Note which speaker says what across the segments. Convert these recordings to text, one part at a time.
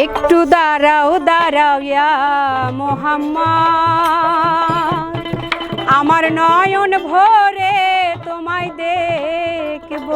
Speaker 1: একটু দাঁড়াও দাঁড়াও ইয়া আমার নয়ন ভরে তোমায় দেখব।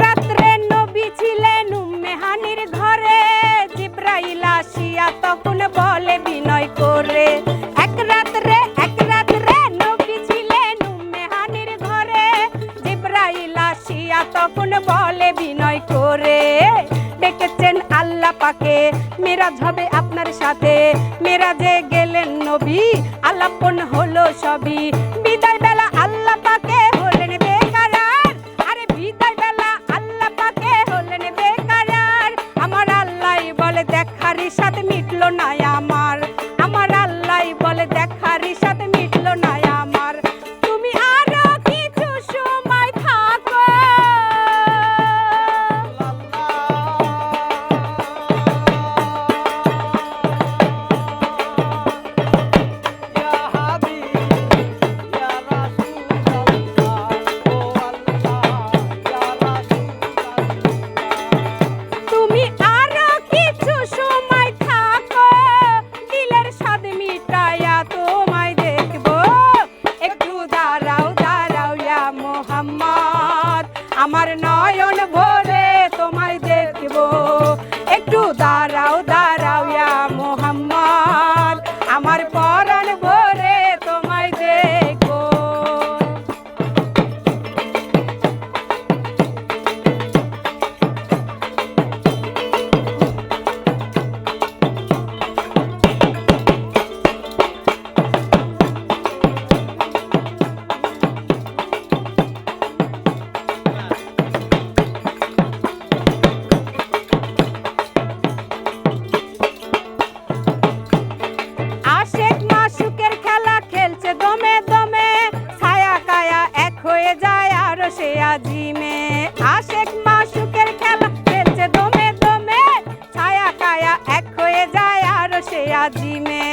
Speaker 1: রাত্রে নবী ছিলেন ঘরে। জিব্রাইল আসিয়া তখন বলে, বিনয় করে। এক রাত্রে এক রাত্রে নবী ছিলেন ঘরে। জিব্রাইল আসিয়া তখন বলে, বিনয় করে। ডেকেছেন আল্লাহ পাকে। মেরাজ হবে আপনার সাথে। মেরাজে গেলেন নবী, আলাপন হলো সবই। বিদায় বেলা বলে দেখ নয়ন ভরে তোমায় দেখব। একটু দাঁড়াও আজিমে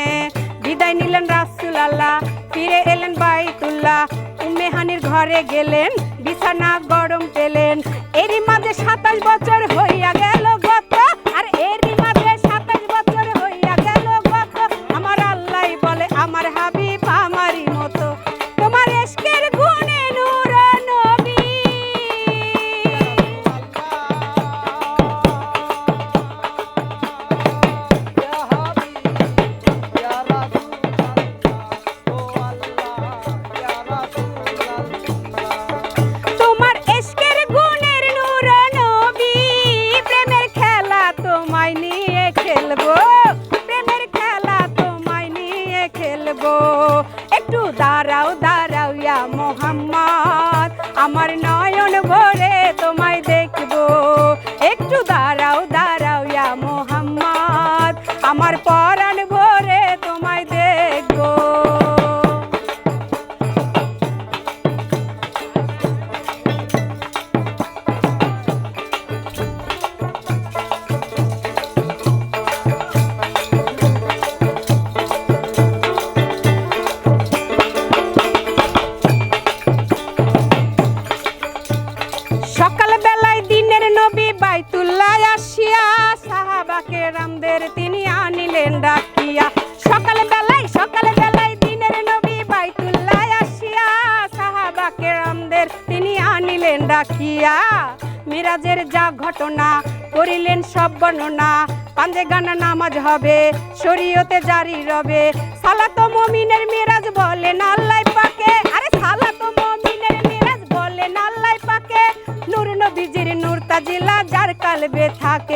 Speaker 1: বিদায় নিলেন রাসুল আল্লাহ ফিরে এলেন বাইতুল্লাহ। উমেহানির ঘরে গেলেন, বিছানা গরম পেলেন। এরই মাঝে সাতাশ বছর হয়ে cantar ডাকিয়া মিরাজের যা ঘটনা করিলেন সব বর্ণনা। পাঞ্জে গানা নামাজ হবে, শরীয়তে জারি রবে। সালাত মমিনের মিরাজ বলেন নাল্লাই পাকে। আরে সালাত মমিনের মিরাজ বলেন নাল্লাই পাকে। নূর নবীজির নূর তাজিলা যার কালবে থাকে।